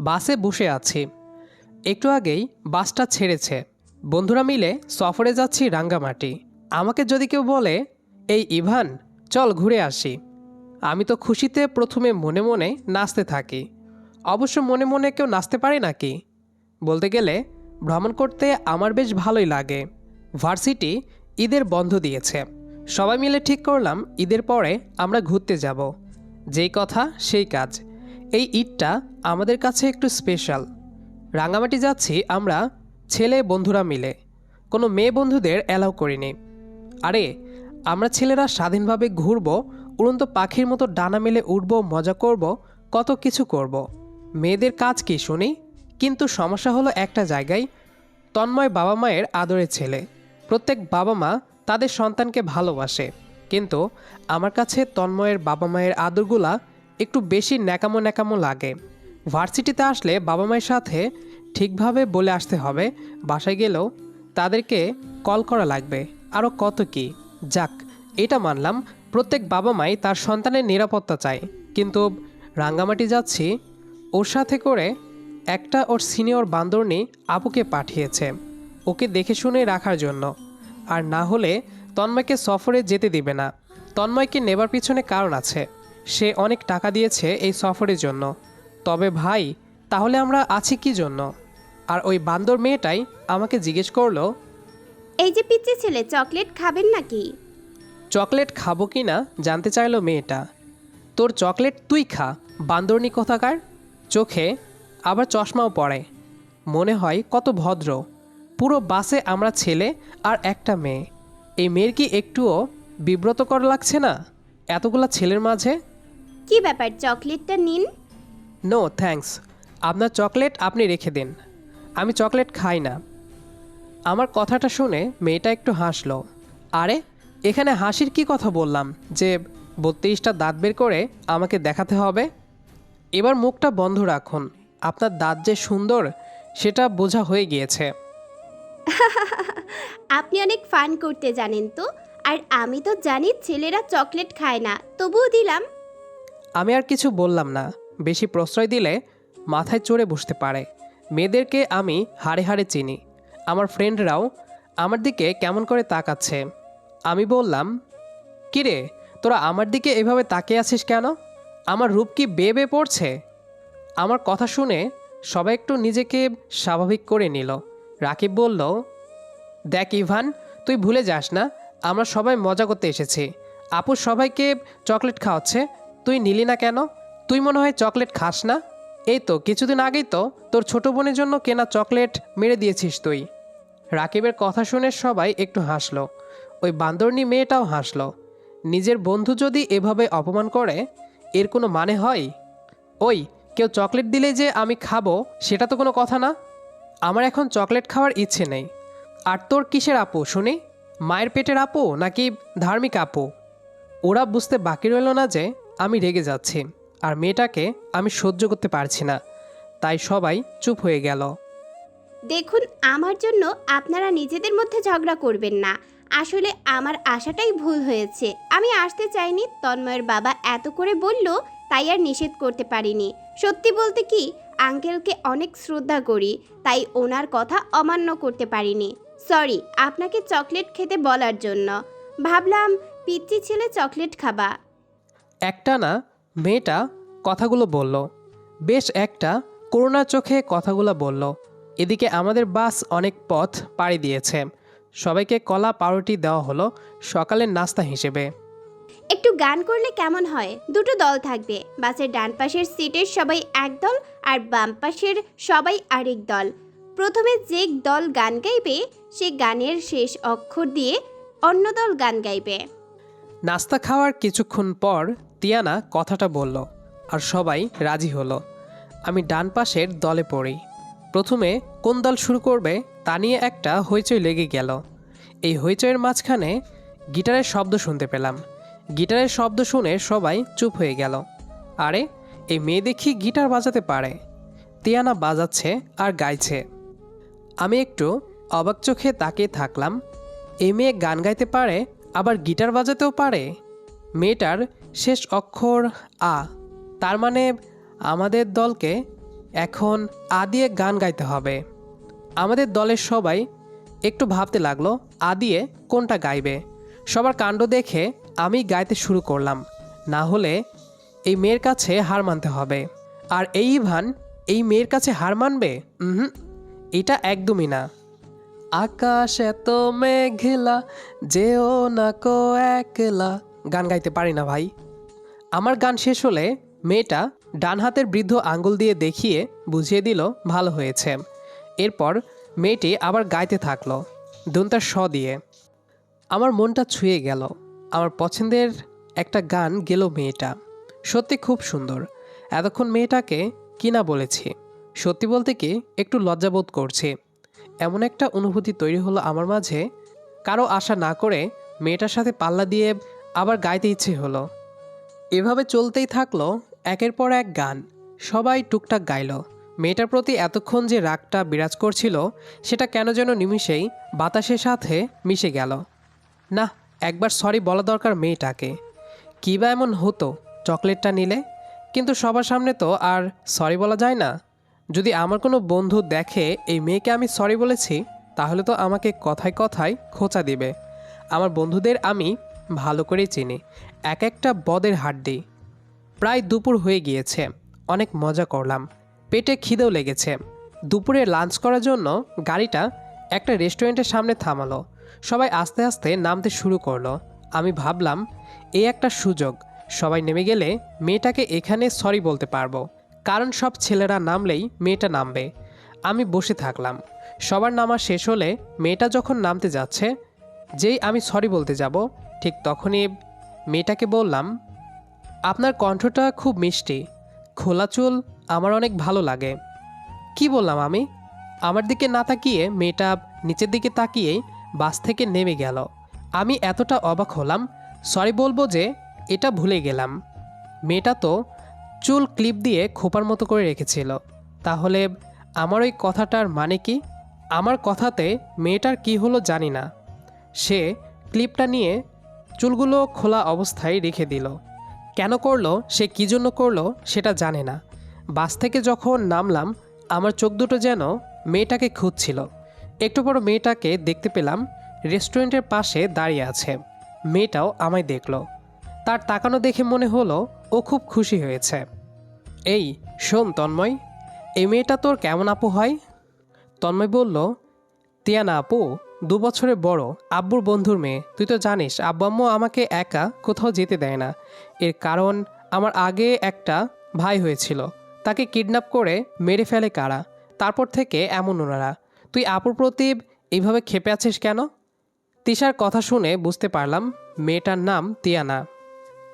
বাসে বসে আছি। একটু আগেই বাসটা ছেড়েছে। বন্ধুরা মিলে সফরে যাচ্ছি রাঙ্গামাটি। আমাকে যদি কেউ বলে, এই ইভান, চল ঘুরে আসি। আমি তো খুশিতে প্রথমে মনে মনে নাচতে থাকি। অবশ্য মনে মনে কেউ নাচতে পারে নাকি? বলতে গেলে, ভ্রমণ করতে আমার বেশ ভালোই লাগে। ভার্সিটি ঈদের বন্ধ দিয়েছে। সবাই মিলে ঠিক করলাম, ঈদের পরে আমরা ঘুরতে যাব। যেই কথা, সেই কাজ। এই ঈদটা আমাদের কাছে একটু স্পেশাল রাঙামাটি যাচ্ছি আমরা ছেলে বন্ধুরা মিলে। কোনো মেয়ে বন্ধুদের অ্যালাউ করিনি। আরে, আমরা ছেলেরা স্বাধীনভাবে ঘুরব, উড়ন্ত পাখির মতো ডানা মেলে উঠব মজা করব, কত কিছু করব। মেয়েদের কাজ কি শুনি? কিন্তু সমস্যা হলো একটা জায়গায় তন্ময় বাবা মায়ের আদরের ছেলে। প্রত্যেক বাবা মা তাদের সন্তানকে ভালোবাসে। কিন্তু আমার কাছে তন্ময়ের বাবা মায়ের আদরগুলা একটু বেশি ন্যাকামো ন্যাকামো লাগে। ভার্সিটিতে আসলে বাবা মায়ের সাথে ঠিকভাবে বলে আসতে হবে, বাসায় গেলেও তাদেরকে কল করা লাগবে। আরও কত কি? যাক, এটা মানলাম, প্রত্যেক বাবা মাই তার সন্তানের নিরাপত্তা চায়। কিন্তু রাঙ্গামাটি যাচ্ছি, ওর সাথে করে একটা ওর সিনিয়র বান্দরনি আপুকে পাঠিয়েছে, ওকে দেখে শুনে রাখার জন্য। আর না হলে তন্ময়কে সফরে যেতে দিবে না। তন্ময়কে নেবার পিছনে কারণ আছে। সে অনেক টাকা দিয়েছে এই সফরের জন্য। তবে ভাই তাহলে আমরা আছি কি জন্য? আর ওই বান্দর মেয়েটাই আমাকে জিজ্ঞেস করল এই যে পিচ্ছি ছেলে চকলেট খাবেন নাকি? চকলেট খাব কি না জানতে চাইলো মেয়েটা। তোর চকলেট তুই খা বান্দরনি কোথাকার? চোখে আবার চশমাও পড়ে। মনে হয় কত ভদ্র। পুরো বাসে আমরা ছেলে আর একটা মেয়ে। এই মেয়ের কি একটুও বিব্রতকর লাগছে না? এতগুলা ছেলের মাঝে কি ব্যাপার চকলেটটা নিন? নো থ্যাঙ্কস আপনার চকলেট আপনি রেখে দিন। আমি চকলেট খাই না। আমার কথাটা শুনে মেয়েটা একটু হাসলো। আরে এখানে হাসির কি কথা বললাম? যে বত্রিশটা দাঁত বের করে আমাকে দেখাতে হবে? এবার মুখটা বন্ধ রাখুন। আপনার দাঁত যে সুন্দর সেটা বোঝা হয়ে গিয়েছে। আপনি অনেক ফান করতে জানেন তো? আর আমি তো জানি ছেলেরা চকলেট খায় না তবুও দিলাম। আমি আর কিছু বললাম না। বেশি প্রশ্রয় দিলে মাথায় চড়ে বসতে পারে। মেয়েদেরকে আমি হাড়ে হাড়ে চিনি। আমার ফ্রেন্ডরাও আমার দিকে কেমন করে তাকাচ্ছে। আমি বললাম কিরে তোরা আমার দিকে এভাবে তাকিয়ে আছিস কেন? আমার রূপ কি বেয়ে বেয়ে পড়ছে? আমার কথা শুনে সবাই একটু নিজেকে স্বাভাবিক করে নিল। রাকিব বলল, দেখ ইভান, তুই ভুলে যাস না, আমরা সবাই মজা করতে এসেছি। আপু সবাইকে চকলেট খাওয়াচ্ছে তুই নিলি না কেন? তুই মনে হয় চকলেট খাস না? এই তো, কিছুদিন আগেই তো তোর ছোট বোনের জন্য কেনা চকলেট মেরে দিয়েছিস তুই। রাকিবের কথা শুনে সবাই একটু হাসলো। ওই বান্দরনি মেয়েটাও হাসলো। নিজের বন্ধু যদি এভাবে অপমান করে, এর কোনো মানে হয়? ওই, কেউ চকলেট দিলে যে আমি খাব, সেটা তো কোনো কথা না? আমার এখন চকলেট খাওয়ার ইচ্ছে নেই। আর তোর কিসের আপু, শুনি? মায়ের পেটের আপু নাকি ধার্মিক আপু? ওরা বুঝতে বাকি রইল না যে আমি রেগে যাচ্ছি, আর মেয়েটাকে আমি সহ্য করতে পারছি না। তাই সবাই চুপ হয়ে গেল। দেখুন, আমার জন্য আপনারা নিজেদের মধ্যে ঝগড়া করবেন না। আসলে আমার আশাটাই ভুল হয়েছে। আমি আসতে চাইনি, তন্ময়ের বাবা এত করে বলল, তাই আর নিষেধ করতে পারিনি। সত্যি বলতে কি, আঙ্কেলকে অনেক শ্রদ্ধা করি, তাই ওনার কথা অমান্য করতে পারিনি। সরি, আপনাকে চকলেট খেতে বলার জন্য। ভাবলাম, পিচ্চি ছেলে চকলেট খাবা। একটা না মেয়েটা কথাগুলো বলল। বেশ একটা করুণার চোখে কথাগুলো বলল। এদিকে আমাদের বাস অনেক পথ পাড়ি দিয়েছে। সবাইকে কলা পাউরুটি দেওয়া হলো সকালের নাস্তা হিসেবে। একটু গান করলে কেমন হয়? দুটো দল থাকবে। বাসের ডান পাশের সিটের সবাই এক দল আর বাম পাশের সবাই আরেক দল। প্রথমে যে দল গান গাইবে সে গানের শেষ অক্ষর দিয়ে অন্য দল গান গাইবে। নাস্তা খাওয়ার কিছুক্ষণ পর তিয়ানা কথাটা বলল, আর সবাই রাজি হলো। আমি ডান পাশের দলে পড়ি। প্রথমে কোন দল শুরু করবে তা নিয়ে একটা হইচই লেগে গেল। এই হইচইয়ের মাঝখানে গিটারের শব্দ শুনতে পেলাম। গিটারের শব্দ শুনে সবাই চুপ হয়ে গেল। আরে, এই মেয়ে দেখি গিটার বাজাতে পারে। তিয়ানা বাজাচ্ছে আর গাইছে। আমি একটু অবাক চোখে তাকিয়ে থাকলাম। এই মেয়ে গান গাইতে পারে, আবার গিটার বাজাতেও পারে? মেয়েটার শেষ অক্ষর আ। তার মানে আমাদের দলকে এখন আ দিয়ে গান গাইতে হবে। আমাদের দলের সবাই একটু ভাবতে লাগল, আ দিয়ে কোনটা গাইবে? সবার কাণ্ড দেখে আমি গাইতে শুরু করলাম। না হলে এই মেয়ের কাছে হার মানতে হবে। আর এই ইভান এই মেয়ের কাছে হার মানবে? হুম এটা একদমই না। আকাশ এত মেঘলা, যেও না কো একলা। গান গাইতে পারি না ভাই। আমার গান শেষ হলে মেয়েটা ডান হাতের বৃদ্ধ আঙ্গুল দিয়ে দেখিয়ে বুঝিয়ে দিল, ভালো হয়েছে। এরপর মেয়েটি আবার গাইতে থাকল, দুনতার স দিয়ে। আমার মনটা ছুঁয়ে গেল, আমার পছন্দের একটা গান গেল মেয়েটা। সত্যি খুব সুন্দর। এতক্ষণ মেয়েটাকে কি না বলেছি? সত্যি বলতে কি একটু লজ্জাবোধ করছি। এমন একটা অনুভূতি তৈরি হলো আমার মাঝে। কারও আশা না করে মেয়েটার সাথে পাল্লা দিয়ে আবার গাইতে ইচ্ছে হলো। এভাবে চলতেই থাকল একের পর এক গান। সবাই টুকটাক গাইল। মেয়েটার প্রতি এতক্ষণ যে রাগটা বিরাজ করছিল, সেটা কেন যেন নিমিষেই বাতাসের সাথে মিশে গেল। না একবার সরি বলা দরকার মেয়েটাকে। কী বা এমন হতো চকলেটটা নিলে? কিন্তু সবার সামনে তো আর সরি বলা যায় না। যদি আমার কোনো বন্ধু দেখে এই মেয়েকে আমি সরি বলেছি, তাহলে তো আমাকে কথায় কথায় খোঁচা দিবে। আমার বন্ধুদের আমি ভালো করেই চিনি। এক একটা বদের হাড্ডি প্রায় দুপুর হয়ে গিয়েছে। অনেক মজা করলাম। পেটে খিদেও লেগেছে। দুপুরে লাঞ্চ করার জন্য গাড়িটা একটা রেস্টুরেন্টের সামনে থামালো। সবাই আস্তে আস্তে নামতে শুরু করল। আমি ভাবলাম এই একটা সুযোগ। সবাই নেমে গেলে মেয়েটাকে এখানে সরি বলতে পারব। কারণ সব ছেলেরা নামলেই মেয়েটা নামবে। আমি বসে থাকলাম। সবার নামা শেষ হলে মেয়েটা যখন নামতে যাচ্ছে, যেই আমি সরি বলতে যাব, ঠিক তখনই মেয়েটাকে বললাম, আপনার কণ্ঠটা খুব মিষ্টি। খোলা চুল আমার অনেক ভালো লাগে। কি বললাম আমি? আমার দিকে না তাকিয়ে মেয়েটা নিচের দিকে তাকিয়েই বাস থেকে নেমে গেল। আমি এতটা অবাক হলাম, সরি বলব যে এটা ভুলে গেলাম। মেয়েটা তো চুল ক্লিপ দিয়ে খোপার মতো করে রেখেছিল। তাহলে আমার ওই কথাটার মানে কি? আমার কথাতে মেয়েটার কি হলো জানি না। সে ক্লিপটা নিয়ে চুলগুলো খোলা অবস্থায় রেখে দিল। কেন করল? সে কী জন্য করল? সেটা জানে না। বাস থেকে যখন নামলাম, আমার চোখ দুটো যেন মেয়েটাকে খুঁজছিল। একটু পর মেয়েটাকে দেখতে পেলাম, রেস্টুরেন্টের পাশে দাঁড়িয়ে আছে। মেয়েটাও আমায় দেখল। তার তাকানো দেখে মনে হলো, ও খুব খুশি হয়েছে। এই, শোন তন্ময়, এই মেয়েটা তোর কেমন আপু হয়? তন্ময় বলল, তিয়ানা আপু দু বছরের বড় আব্বুর বন্ধুর মেয়ে। তুই তো জানিস আব্বু আম্মু আমাকে একা কোথাও যেতে দেয় না। এর কারণ, আমার আগে একটা ভাই হয়েছিল। তাকে কিডন্যাপ করে মেরে ফেলে কারা? তারপর থেকে এমন ওনারা। তুই আপুর প্রতি এইভাবে খেপে আছিস কেন? তিশার কথা শুনে বুঝতে পারলাম মেয়েটার নাম তিয়ানা।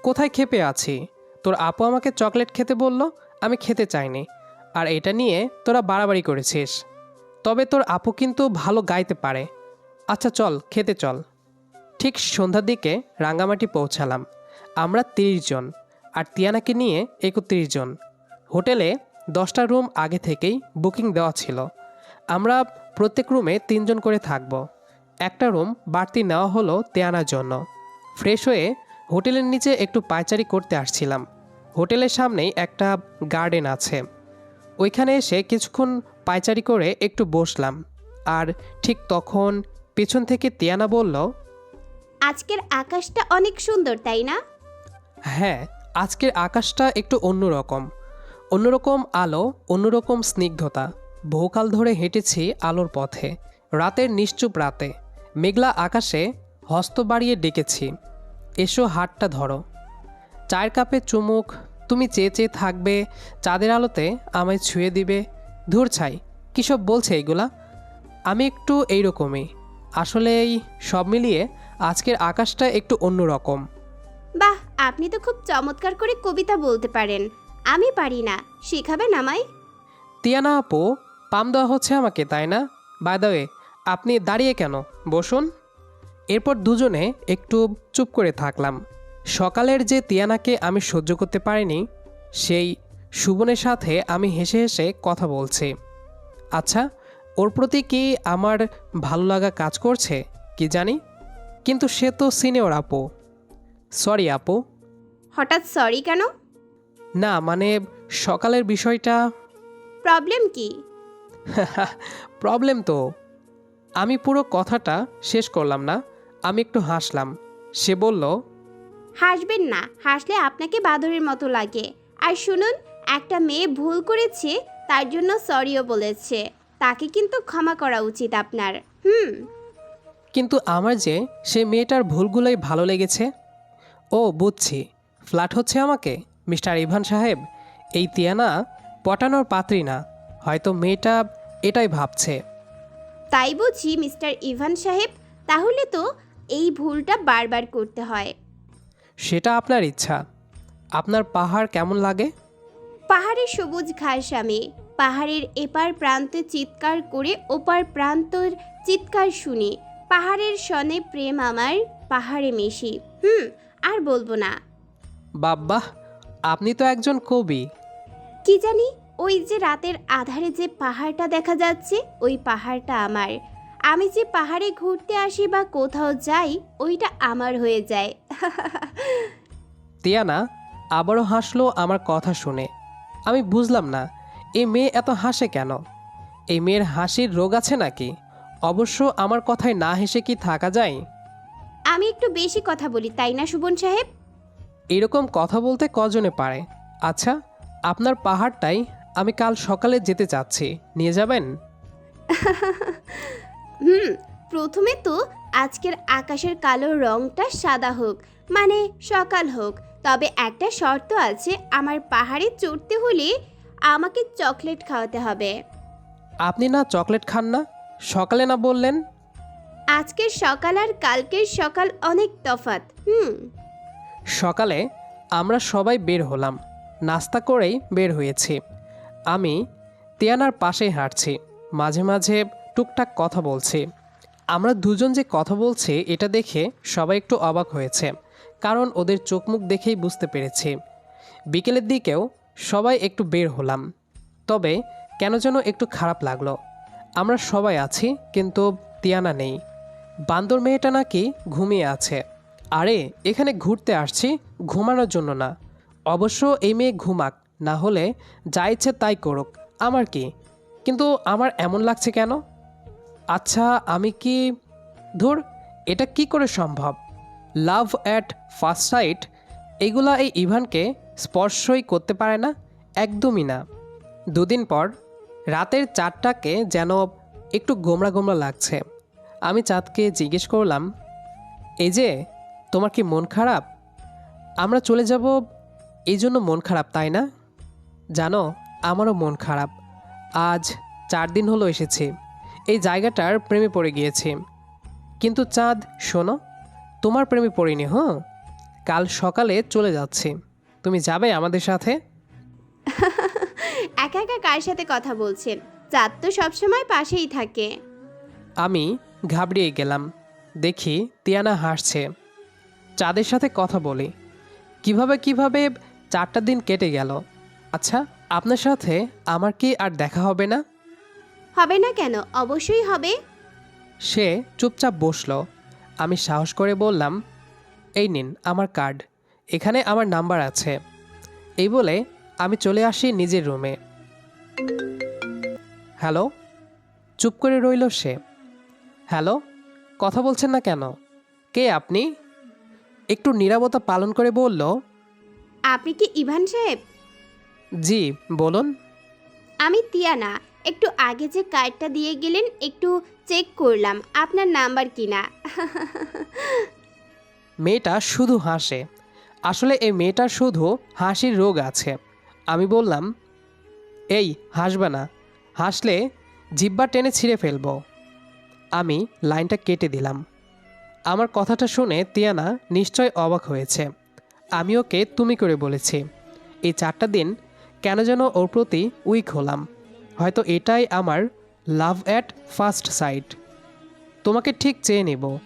কোথায় খেপে আছি? তোর আপু আমাকে চকলেট খেতে বলল, আমি খেতে চাইনি। আর এটা নিয়ে তোরা বাড়াবাড়ি করেছিস। তবে তোর আপু কিন্তু ভালো গাইতে পারে। আচ্ছা চল, খেতে চল। ঠিক সন্ধ্যার দিকে রাঙ্গামাটি পৌঁছালাম। আমরা তিরিশ জন আর তিয়ানাকে নিয়ে একত্রিশ জন। হোটেলে দশটা রুম আগে থেকেই বুকিং দেওয়া ছিল। আমরা প্রত্যেক রুমে তিনজন করে থাকব। একটা রুম বাড়তি নেওয়া হলো তিয়ানার জন্য। ফ্রেশ হয়ে হোটেলের নিচে একটু পায়চারি করতে আসছিলাম। হোটেলের সামনেই একটা গার্ডেন আছে। ওইখানে এসে কিছুক্ষণ পায়চারি করে একটু বসলাম। আর ঠিক তখন পেছন থেকে তিয়ানা বলল আজকের আকাশটা অনেক সুন্দর তাই না? হ্যাঁ আজকের আকাশটা একটু অন্যরকম। অন্যরকম আলো অন্যরকম স্নিগ্ধতা। বহুকাল ধরে হেঁটেছি আলোর পথে। রাতের নিশ্চুপ রাতে। মেঘলা আকাশে হস্ত বাড়িয়ে ডেকেছি। এসো হাতটা ধরো। চায়ের কাপে চুমুক তুমি চেয়ে চেয়ে থাকবে চাঁদের আলোতে আমায় ছুঁয়ে দিবে। ধুর ছাই কী সব বলছে এইগুলা আমি একটু এইরকমই। আসলে এই সব মিলিয়ে আজকের আকাশটা একটু অন্যরকম। বাহ আপনি তো খুব চমৎকার করে কবিতা বলতে পারেন। আমি পারি না। শেখাবেন আমায়? তিয়ানা আপু পাম দেওয়া হচ্ছে আমাকে তাই না? বাই দ্য ওয়ে আপনি দাঁড়িয়ে কেন? বসুন। এরপর দুজনে একটু চুপ করে থাকলাম। সকালের যে তিয়ানাকে আমি সহ্য করতে পারিনি সেই সুবনের সাথে আমি হেসে হেসে কথা বলছি। আচ্ছা ওর প্রতি কি আমার ভালো লাগা কাজ করছে? কি জানি। কিন্তু সে তো সিনিয়র আপু। সরি আপু। হঠাৎ সরি কেন? না মানে সকালের বিষয়টা। প্রবলেম কি? প্রবলেম তো। আমি পুরো কথাটা শেষ করলাম না আমি একটু হাসলাম। সে বলল হাসবেন না হাসলে আপনাকে বাদরের মতো লাগে। আর শুনুন একটা মেয়ে ভুল করেছে তার জন্য সরিও বলেছে। তাকে কিন্তু ক্ষমা করা উচিত আপনার। হুম। কিন্তু আমার যে সে মেয়েটার ভুলগুলোই ভালো লেগেছে। ও বুঝছি। ফ্ল্যাট হচ্ছে আমাকে। মিস্টার ইভান সাহেব এই তিয়ানা পটানোর পাত্রী না। হয়তো মেয়েটা এটাই ভাবছে। তাই বুঝি মিস্টার ইভান সাহেব তাহলে তো এই ভুলটা বারবার করতে হয়। সেটা আপনার ইচ্ছা। আপনার পাহাড় কেমন লাগে? পাহাড়ের সবুজ ঘাস আমি। পাহাড়ের এপার প্রান্তে চিৎকার করে ওপার প্রান্তর চিৎকার শুনি। পাহাড়ের সনে প্রেম আমার পাহাড়ে মিশি। হুম আর বলব না। বাব্বাহ আপনি তো একজন কবি। কি জানি ওই যে রাতের আধারে যে পাহাড়টা দেখা যাচ্ছে ওই পাহাড়টা আমার। আমি যে পাহাড়ে ঘুরতে আসি বা কোথাও যাই ওইটা আমার হয়ে যায়। তিয়ানা আবারও হাসলো আমার কথা শুনে। আমি বুঝলাম না এই মেয়ে এত হাসে কেন? এই মেয়ের হাসির রোগ আছে নাকি? অবশ্য আমার কথায় না হেসে কি থাকা যায়? আমি একটু বেশি কথা বলি তাই না সুবন সাহেব? এরকম কথা বলতে কজনে পারে? আচ্ছা আপনার পাহাড়টাই আমি কাল সকালে যেতে চাচ্ছি। নিয়ে যাবেন? হুম প্রথমে তো আজকের আকাশের কালো রংটা সাদা হোক মানে সকাল হোক। তবে একটা শর্ত আছে আমার পাহাড়ে চড়তে হলে আমাকে চকলেট খাওয়াতে হবে। আপনি না চকলেট খান না? সকালে না বললেন? আজকের সকাল আর কালকের সকাল অনেক তফাত হুম। সকালে আমরা সবাই বের হলাম নাস্তা করেই বের হয়েছি। আমি তিয়ানার পাশেই হাঁটছি মাঝে মাঝে টুকটাক কথা বলছি। আমরা দুজন যে কথা বলছি এটা দেখে সবাই একটু অবাক হয়েছে কারণ ওদের চোখ মুখ দেখেই বুঝতে পেরেছি। বিকেলের দিকেও সবাই একটু বের হলাম। তবে কেন যেন একটু খারাপ লাগল। আমরা সবাই আছি, কিন্তু তিয়ানা নেই। বান্দর মেয়েটা নাকি ঘুমিয়ে আছে। আরে, এখানে ঘুরতে আসছি, ঘুমানোর জন্য না। অবশ্য এই মেয়ে ঘুমাক, না হলে যা ইচ্ছে তাই করুক। আমার কি? কিন্তু আমার এমন লাগছে কেন? আচ্ছা আমি কি ধুর, এটা কি করে সম্ভব? লাভ অ্যাট ফার্স্ট সাইট, এগুলা এই ইভানকে স্পর্শই করতে পারে না, একদমই না। দুদিন পর রাতের চারটাকে যেন একটু গোমরা গোমরা লাগছে। আমি চাঁদকে জিজ্ঞেস করলাম, এই যে, তোমার কি মন খারাপ? আমরা চলে যাব এই জন্য মন খারাপ, তাই না? জানো, আমারও মন খারাপ। আজ চার দিন হলো এসেছি। এই জায়গাটার প্রেমে পড়ে গিয়েছি। কিন্তু চাঁদ, শোনো, তোমার প্রেমে পড়িনি হ্যাঁ? কাল সকালে চলে যাচ্ছি। তুমি যাবে আমাদের সাথে? একা একা কার সাথে কথা বলছেন? চাঁদ তো সবসময় পাশেই থাকে। আমি ঘাবড়িয়ে গেলাম। দেখি তিয়ানা হাসছে। চাঁদের সাথে কথা বলি। কীভাবে কীভাবে চারটা দিন কেটে গেল। আচ্ছা আপনার সাথে আমার কি আর দেখা হবে না? হবে না কেন? অবশ্যই হবে। সে চুপচাপ বসল। আমি সাহস করে বললাম এই নিন আমার কার্ড। এখানে আমার নাম্বার আছে। এই বলে আমি চলে আসি নিজের রুমে হ্যালো? চুপ করে রইল সে। হ্যালো? কথা বলছেন না কেন? কে আপনি? একটু নীরবতা পালন করে বলল। আপনি কি ইভান সাহেব? জি বলুন। আমি তিয়ানা। একটু আগে যে কার্ডটা দিয়ে গেলেন একটু চেক করলাম। আপনার নাম্বার কিনা? মেয়েটা শুধু হাসে। আসলে এই মেয়েটার শুধু হাসির রোগ আছে। আমি বললাম, এই, হাসবে না। হাসলে জিব্বা টেনে ছিঁড়ে ফেলব। আমি লাইনটা কেটে দিলাম। আমার কথাটা শুনে তিয়ানা নিশ্চয় অবাক হয়েছে। আমি ওকে তুমি করে বলেছি, এই চারটা দিন কেন যেন ওর প্রতি উইক হলাম। হয়তো এটাই আমার লাভ অ্যাট ফার্স্ট সাইট। তোমাকে ঠিক চেয়ে নেব।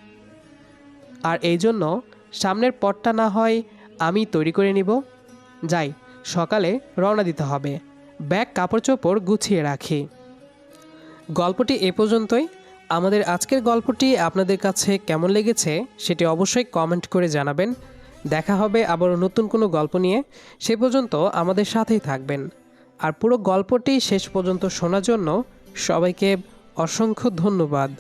আর এই জন্য সামনের পথটা না হয় আমি তৈরি করে নিব। যাই, সকালে রওনা দিতে হবে। ব্যাগ কাপড় চোপড় গুছিয়ে রাখি। গল্পটি এ পর্যন্তই। আমাদের আজকের গল্পটি আপনাদের কাছে কেমন লেগেছে সেটি অবশ্যই কমেন্ট করে জানাবেন। দেখা হবে আবার নতুন কোনো গল্প নিয়ে। সে পর্যন্ত আমাদের সাথেই থাকবেন। আর পুরো গল্পটি শেষ পর্যন্ত শোনার জন্য সবাইকে অসংখ্য ধন্যবাদ।